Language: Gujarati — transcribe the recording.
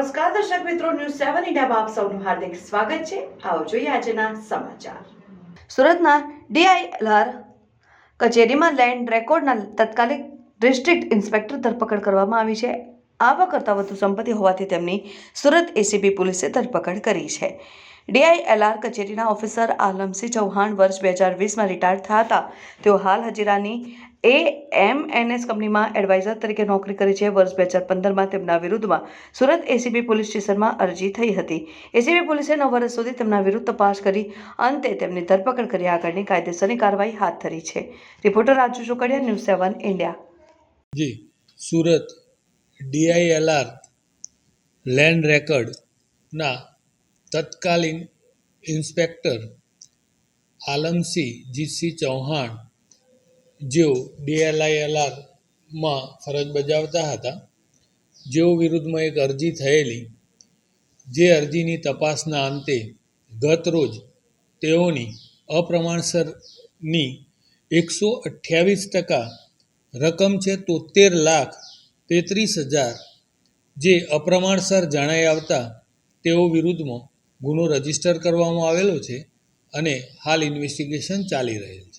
દર્શક મિત્રો ન્યૂઝ સેવન ઇન્ડિયામાં આપ સૌનું હાર્દિક સ્વાગત છે. આવો જોઈએ આજના સમાચાર. સુરતના ડીઆઈએલઆર કચેરીમાં લેન્ડ રેકોર્ડના તત્કાલિક ડિસ્ટ્રિક્ટ ઇન્સ્પેક્ટર ધરપકડ કરવામાં આવી છે. આવા કરતાં વધુ સંપત્તિ હોવાથી તેમની સુરત એસીબી પોલીસે ધરપકડ કરી છે. ડીઆઈએલઆર કચેરીના ઓફિસર આલમસિંહ ચૌહાણ વર્ષ બે હજાર વીસમાં રિટાયર થયા હતા. તેઓ હાલ હજીરાની એ એમ એનએસ કંપનીમાં એડવાઇઝર તરીકે નોકરી કરી છે. વર્ષ બે હજાર પંદરમાં તેમના વિરુદ્ધમાં સુરત એસીબી પોલીસ સ્ટેશનમાં અરજી થઈ હતી. એસીબી પોલીસે નવ વર્ષ સુધી તેમના વિરુદ્ધ તપાસ કરી, અંતે તેમની ધરપકડ કરી. આગળની કાયદેસરની કાર્યવાહી હાથ ધરી છે. Reporter Raju Chokadiya, news seven India. જી, સુરત ડીઆઈએલઆર લેન્ડ રેકર્ડના તત્કાલીન ઇન્સ્પેક્ટર આલમસિંહ જીતસિંહ ચૌહાણ, જેઓ ડીએલઆઈએલઆરમાં ફરજ બજાવતા હતા, જેઓ વિરુદ્ધમાં એક અરજી થયેલી, જે અરજીની તપાસના અંતે ગત રોજ તેઓની અપ્રમાણસરની એકસો અઠ્યાવીસ ટકા રકમ છે તોતેર લાખ તેત્રીસ હજાર, જે અપ્રમાણસર જણાઈ આવતા તેઓ વિરુદ્ધમાં ગુનો રજિસ્ટર કરવામાં આવેલો છે અને હાલ ઇન્વેસ્ટિગેશન ચાલી રહેલ છે.